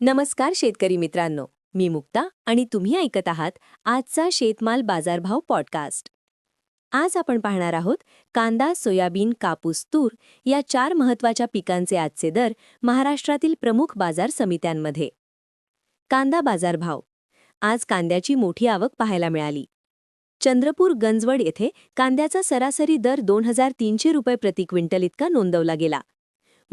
नमस्कार शेतकरी मित्रांनो मी मुक्ता आणि तुम्ही ऐकत आहात आजचा शेतमाल बाजारभाव पॉडकास्ट आज आपण पाहणार आहोत कांदा सोयाबीन कापूस तूर या चार महत्त्वाच्या पिकांचे आजचे दर महाराष्ट्रातील प्रमुख बाजार समित्यांमध्ये. कांदा बाजारभाव. आज कांद्याची मोठी आवक पाहायला मिळाली. चंद्रपूर गंजवड येथे कांद्याचा सरासरी दर दोन हजार तीनशे रुपये प्रति क्विंटल इतका नोंदवला गेला.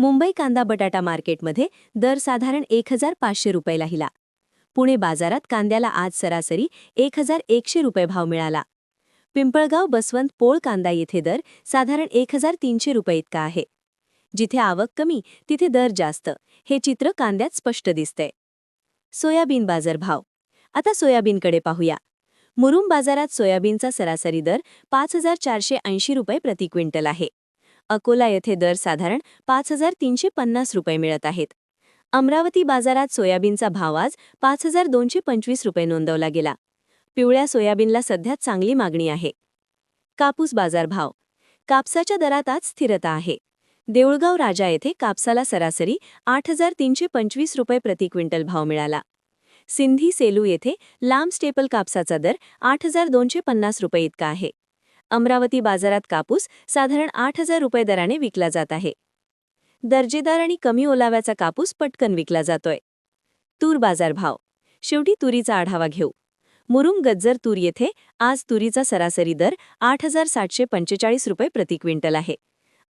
मुंबई कांदा बटाटा मार्केटमध्ये दर साधारण एक हजार पाचशे रुपये लाहिला पुणे बाजारात कांद्याला आज सरासरी एक हजार एकशे रुपये भाव मिळाला. पिंपळगाव बसवंत पोळ कांदा येथे दर साधारण एक हजार तीनशे रुपये इतका आहे. जिथे आवक कमी तिथे दर जास्त हे चित्र कांद्यात स्पष्ट दिसतंय. सोयाबीन बाजारभाव आता सोयाबीनकडे पाहूया. मुरुम बाजारात सोयाबीनचा सरासरी दर पाच हजार चारशे ऐंशी रुपये प्रति क्विंटल आहे. अकोला येथे दर साधारण पाच हजार तीनशे पन्नास रुपये मिळत आहेत. अमरावती बाजारात सोयाबीनचा भाव आज पाच हजार दोनशे पंचवीस रुपये नोंदवला गेला. पिवळ्या सोयाबीनला सध्या चांगली मागणी आहे. कापूस बाजारभाव कापसाच्या दरात आज स्थिरता आहे. देऊळगाव राजा येथे कापसाला सरासरी आठ हजार तीनशे पंचवीस रुपये प्रति क्विंटल भाव मिळाला. सिंधी सेलू येथे लांब स्टेपल कापसाचा दर आठ हजार दोनशे पन्नास रुपये इतका आहे. अमरावती बाजारात कापूस साधारण आठ हजार रुपये दराने विकला जात आहे. दर्जेदार आणि कमी ओलाव्याचा कापूस पटकन विकला जातोय. तूर बाजारभाव शेवटी तुरीचा आढावा घेऊ. मुरुम गज्जर तूर येथे आज तुरीचा सरासरी दर आठ हजार सातशे पंचेचाळीस रुपये प्रति क्विंटल आहे.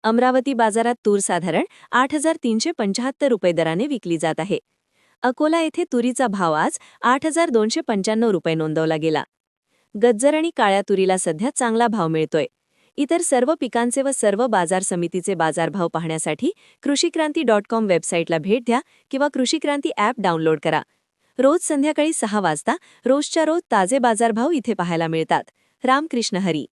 अमरावती बाजारात तूर साधारण आठ हजार तीनशे पंचाहत्तर रुपये दराने विकली जात आहे. अकोला येथे तुरीचा भाव आज आठ हजार दोनशे पंच्याण्णव रुपये नोंदवला गेला. गज्जर आणि काळ्या तुरीला सध्या चांगला भाव मिळतोय. इतर सर्व पिकांचे व सर्व बाजार समितीचे बाजारभाव पाहण्यासाठी कृषीक्रांती डॉट कॉम वेबसाईटला भेट द्या किंवा कृषीक्रांती ॲप डाउनलोड करा. रोज संध्याकाळी सहा वाजता रोजच्या रोज ताजे बाजारभाव इथे पाहायला मिळतात. रामकृष्ण हरी.